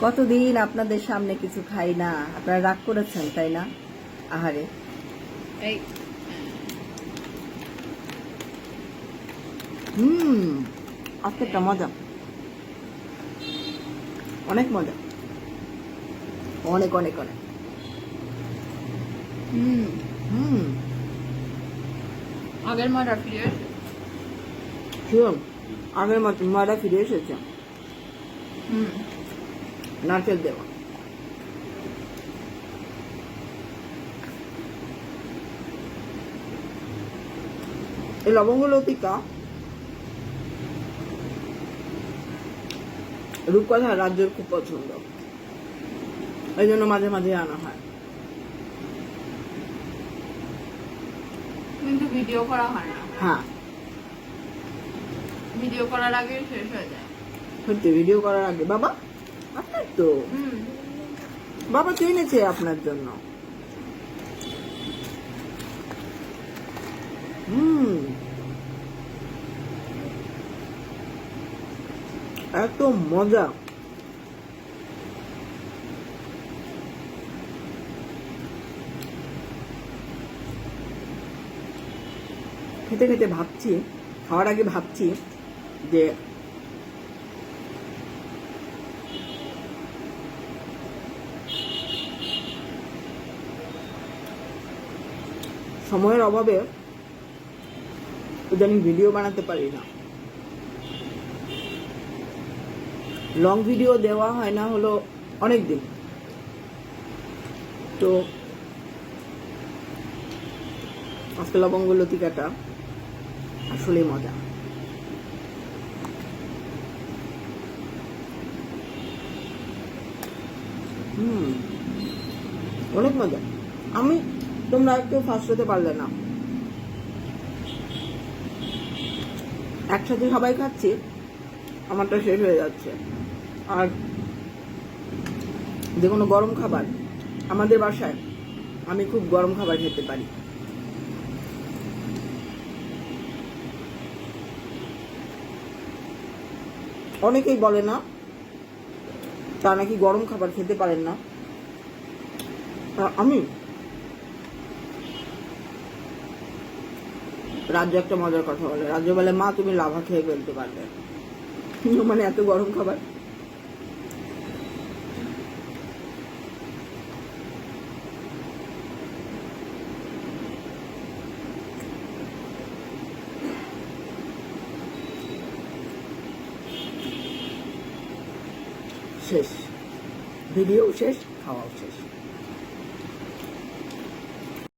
কতদিন আপনাদের সামনে কিছু খাই না? আপনারা রাগ করেছেন তাই না? আহারে। হুম আজকেরটা মজা। অনেক মজা। অনেক অনেক অনেক। হুম হুম। আগের মাটা ফিরে আগের মজা ফিরে এসেছে। হুম। নারকেল দেওয়া এই লবঙ্গ লতিকা রূপকথা রাজ্যের খুব পছন্দ। এই জন্য মাঝে মাঝে আনা হয়। কিন্তু ভিডিও করা হয় না। হ্যাঁ। ভিডিও করার আগে শেষ হয়ে যায়। সত্যি ভিডিও করার আগে। বাবা আপনার তো। বাবা তো এনেছে আপনার জন্য। হুম। এত মজা। খেতে খেতে ভাবছি, খাওয়ার আগে ভাবছি যে সময়ের অভাবে ইদানিং ভিডিও বানাতে পারি না। লং ভিডিও দেওয়া হয় না হলো অনেক দিন তো আজকে লবঙ্গ লতিকাটা আসলে মজা। হুম, অনেক মজা। আমি তোমরা কেউ ফার্স্ট হতে পারলে না। একসাথে সবাই খাচ্ছি, আমারটা শেষ হয়ে যাচ্ছে। আর যে কোনো গরম খাবার আমাদের বাসায়, আমি খুব গরম খাবার খেতে পারি। অনেকেই বলে না তা নাকি গরম খাবার খেতে পারেন না। আমি রাজ্য একটা মজার কথা বলে। রাজ্য বলে মা তুমি লাভা খেয়ে ফেলতে পারবে মানে এত গরম খাবার। শেষ। ভিডিও শেষ, খাওয়াও শেষ।